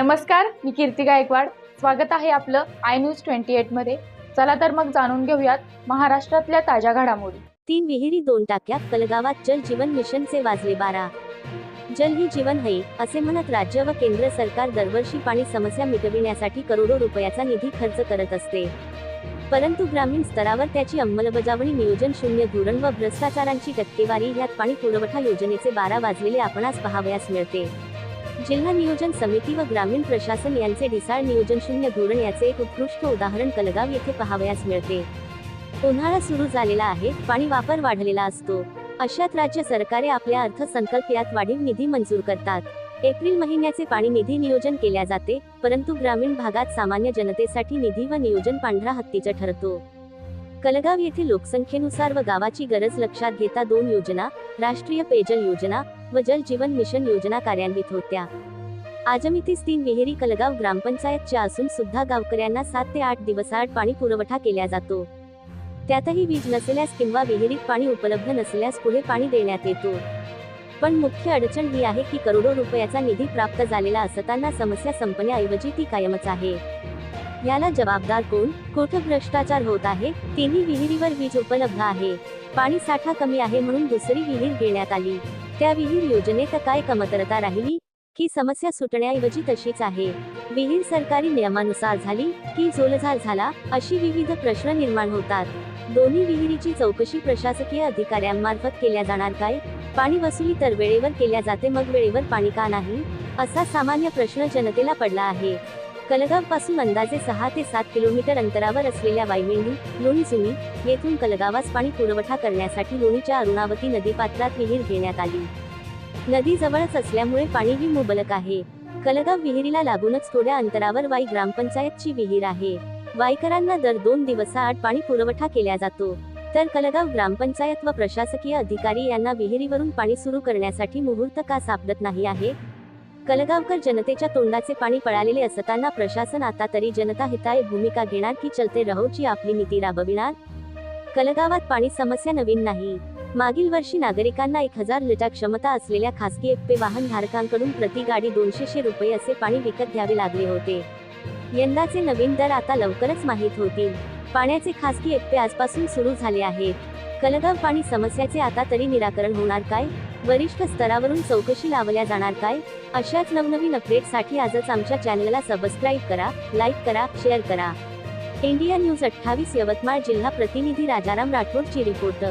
नमस्कार मी कीर्ती गायकवाड. स्वागत आहे आपलं आय न्यूज ट्वेंटी एटमध्ये चला तर मग जाणून घेऊयात महाराष्ट्रातल्या ताज्या घडामोडी. तीन विहिरी दोन टाक्या कलगावात जल जीवन मिशनचे वाजले बारा. जल ही जीवन है असे म्हणत राज्य व केंद्र सरकार दरवर्षी पाणी समस्या मिटविण्यासाठी करोडो रुपयाचा निधी खर्च करत असते. परंतु ग्रामीण स्तरावर त्याची अंमलबजावणी नियोजन शून्य धोरण व भ्रष्टाचारांची टक्केवारी ह्यात पाणी पुरवठा योजनेचे बारा वाजलेले आपणास पाहावयास मिळते. जिल्हा नियोजन समिती व ग्रामीण प्रशासन यांचे ढिसाळ नियोजन शून्य धोरण याचे एक उत्कृष्ट उदाहरण कलगाव येथे पाहावयास मिळते. उन्हाळा सुरू झालेला आहे पाणी वापर वाढलेला असतो. अशात राज्य सरकारे आपल्या अर्थसंकल्पात वाढीव निधी मंजूर करतात. एप्रिल महिन्याचे पाणी निधी नियोजन केल्या जाते परंतु ग्रामीण भागात सामान्य जनतेसाठी निधी व नियोजन पांढरा हत्तीचं ठरतो. कलगाव येथे लोकसंख्येनुसार व गावाची गरज लक्षात घेता दोन योजना राष्ट्रीय पेयजल योजना व जल जीवन मिशन योजना कार्यान्वित होत्या. आजमितीस तीन विहिरी कलगाव ग्रामपंचायतच्या असून सुद्धा गावकऱ्यांना सात ते आठ दिवसाआड पाणी पुरवठा केला जातो. त्यातही वीज नसल्यास किंवा विहिरीत पाणी उपलब्ध नसल्यास पुढे पाणी देण्यात येतो. पण मुख्य अडचण ही आहे की करोडो रुपयाचा निधी प्राप्त झालेला असताना समस्या संपण्याऐवजी ती कायमच आहे. याला जबाबदार कोण? कोठं भ्रष्टाचार होत आहे? तिन्ही विहिरीवर वीज उपलब्ध आहे. पाणी साठा कमी आहे म्हणून दुसरी विहीर घेण्यात आली. त्या विहीर योजनेत काय कमतरता राहिली? की समस्या सुटण्याऐवजी तशीच आहे. विहीर सरकारी नियमानुसार झाली की जोलझाल झाला अशी विविध प्रश्न निर्माण होतात. दोन्ही विहिरीची चौकशी प्रशासकीय अधिकाऱ्यांमार्फत केल्या जाणार काय? पाणी वसुली तर वेळेवर केल्या जाते मग वेळेवर पाणी का नाही? असा सामान्य प्रश्न जनतेला पडला आहे. कलगावपासून अंदाजे सहा ते सात किलोमीटर अंतरावर असलेल्या वायमेंढी लोणी जुनी येथून कलगावास पाणी पुरवठा करण्यासाठी लोणीच्या अरुणावती नदीपात्रात विहीर घेण्यात आली. नदी जवळच असल्यामुळे पाणीही मुबलक आहे. कलगाव विहिरीला लागूनच थोड्या अंतरावर वाई ग्रामपंचायतची विहीर आहे. वाईकरांना दर दोन दिवसाआड पाणी पुरवठा केला जातो. तर कलगाव ग्रामपंचायत व प्रशासकीय अधिकारी यांना विहिरीवरून पाणी सुरू करण्यासाठी मुहूर्त का सापडत नाही आहे? कलगावकर जनतेच्या तोंडाचे पाणी पळालेले असताना प्रशासन आता तरी जनता हिताय भूमिका घेणार की चलते रहोची आपली नीती राबविणार? कलगावात पाणी समस्या नवीन नाही. मागील वर्षी नागरिकांना एक हजार लिटर क्षमता असलेल्या खासगी एप्पे वाहन धारकांकडून प्रति गाडी दोनशे रुपये असे पाणी विकत घ्यावे लागले होते. यंदाचे नवीन दर आता लवकरच माहीत होतील. पाण्याचे खासगी एप्पे आजपासून सुरू झाले आहेत. कलगाव पाणी समस्याचे आता तरी निराकरण होणार काय? वरिष्ठ स्तरावरून चौकशी लावल्या जाणार काय? अशाच नवनवीन अपडेटसाठी आजच आमच्या चॅनलला सबस्क्राईब करा लाईक करा शेअर करा. इंडिया न्यूज अठ्ठावीस यवतमाळ जिल्हा प्रतिनिधी राजाराम राठोडची रिपोर्ट.